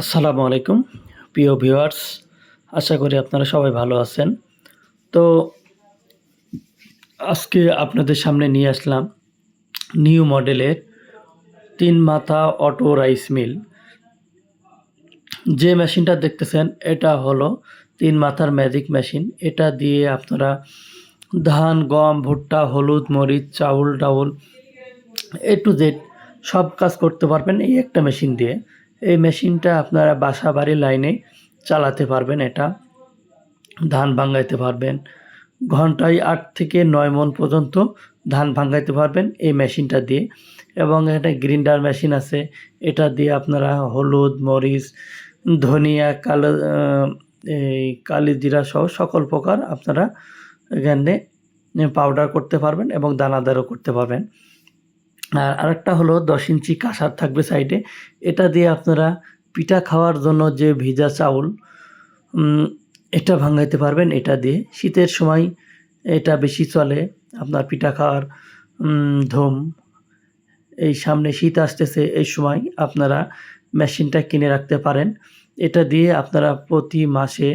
আসসালামু আলাইকুম, প্রিয় ভিউয়ার্স, আশা করি আপনারা সবাই ভালো আছেন। তো আজকে আপনাদের সামনে নিয়ে আসলাম নিউ মডেলের তিন মাথা অটো রাইস মিল। যে মেশিনটা দেখতেছেন, এটা হলো তিন মাথার ম্যাজিক মেশিন। এটা দিয়ে আপনারা ধান, গম, ভুট্টা, হলুদ, মরিচ, চাউল, ডাউল, এ টু জেড সব কাজ করতে পারবেন এই একটা মেশিন দিয়ে। এই মেশিনটা আপনারা বাসা বাড়ি লাইনে চালাতে পারবেন এটা। ধান ভাঙ্গাইতে পারবেন। ঘন্টায় আট থেকে নয় মন পর্যন্ত ধান ভাঙ্গাইতে পারবেন এই মেশিনটা দিয়ে। এবং এটা গ্রিন্ডার মেশিন আছে। এটা দিয়ে আপনারা হলুদ, মরিচ, ধনিয়া, কালো এই কালি জিরা সহ সকল প্রকার আপনারা এখানে পাউডার করতে পারবেন এবং দানাদারও করতে পারবেন। আর আরেকটা হলো দশ ইঞ্চি কাঁসার থাকবে সাইডে। এটা দিয়ে আপনারা পিঠা খাওয়ার জন্য যে ভিজা চাউল এটা ভাঙাইতে পারবেন এটা দিয়ে। শীতের সময় এটা বেশি চলে আপনার পিঠা খাওয়ার ধুম। এই সামনে শীত আসতেছে, এই সময় আপনারা মেশিনটা কিনে রাখতে পারেন। এটা দিয়ে আপনারা প্রতি মাসে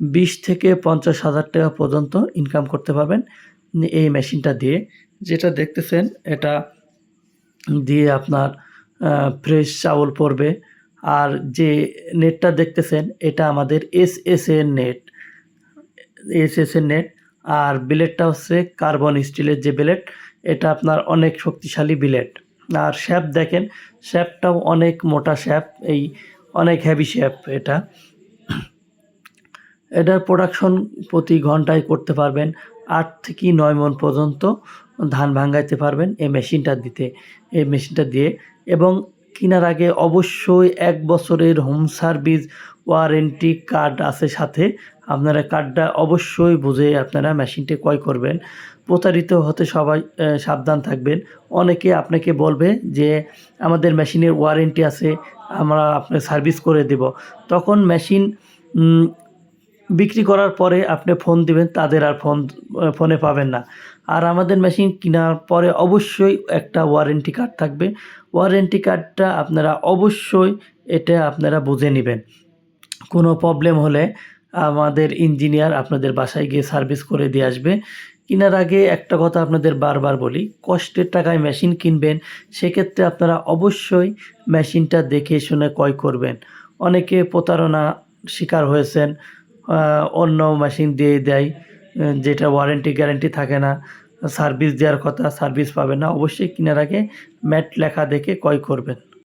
বিশ থেকে পঞ্চাশ হাজার টাকা পর্যন্ত ইনকাম করতে পারবেন এই মেশিনটা দিয়ে। যেটা দেখতেছেন, এটা দিয়ে আপনার ফ্রেশ চাউল পড়বে। আর যে নেটটা দেখতেছেন, এটা আমাদের এস এস এর নেট এস এস এর নেট আর বিলেটটা হচ্ছে কার্বন স্টিলের যে বিলেট এটা আপনার অনেক শক্তিশালী বিলেট আর শ্যাপ দেখেন শ্যাপটাও অনেক মোটা শ্যাপ এই অনেক হ্যাভি শ্যাপ এটা। এটার প্রোডাকশন প্রতি ঘন্টায় করতে পারবেন আট থেকে নয় মন পর্যন্ত ধান ভাঙ্গাইতে পারবেন এই মেশিনটা দিতে, এই মেশিনটা দিয়ে। এবং কেনার আগে অবশ্যই এক বছরের হোম সার্ভিস ওয়ারেন্টি কার্ড আছে সাথে। আপনারা কার্ডটা অবশ্যই বুঝে আপনারা মেশিনটি ক্রয় করবেন। প্রতারিত হতে সবাই সাবধান থাকবেন। অনেকে আপনাকে বলবে যে, আমাদের মেশিনের ওয়ারেন্টি আছে, আমরা আপনাকে সার্ভিস করে দেব। তখন মেশিন বিক্রি করার পরে আপনি ফোন দিবেন, তাদের আর ফোন ফোনে পাবেন না। আর আমাদের মেশিন কেনার পরে অবশ্যই একটা ওয়ারেন্টি কার্ড থাকবে। ওয়ারেন্টি কার্ডটা আপনারা অবশ্যই এটা আপনারা বুঝে নেবেন। কোনো প্রবলেম হলে আমাদের ইঞ্জিনিয়ার আপনাদের বাসায় গিয়ে সার্ভিস করে দিয়ে আসবে। কেনার আগে একটা কথা আপনাদের বারবার বলি, কষ্টের টাকায় মেশিন কিনবেন, সেক্ষেত্রে আপনারা অবশ্যই মেশিনটা দেখে শুনে ক্রয় করবেন। অনেকে প্রতারণা শিকার হয়েছেন অন্য মেশিন দিয়ে দেয় যেটা ওয়ারেন্টি গ্যারেন্টি থাকে না সার্ভিস দেওয়ার কথা সার্ভিস পাবে না, অবশ্যই কেনার আগে ম্যাট লেখা দেখে ক্রয় করবেন।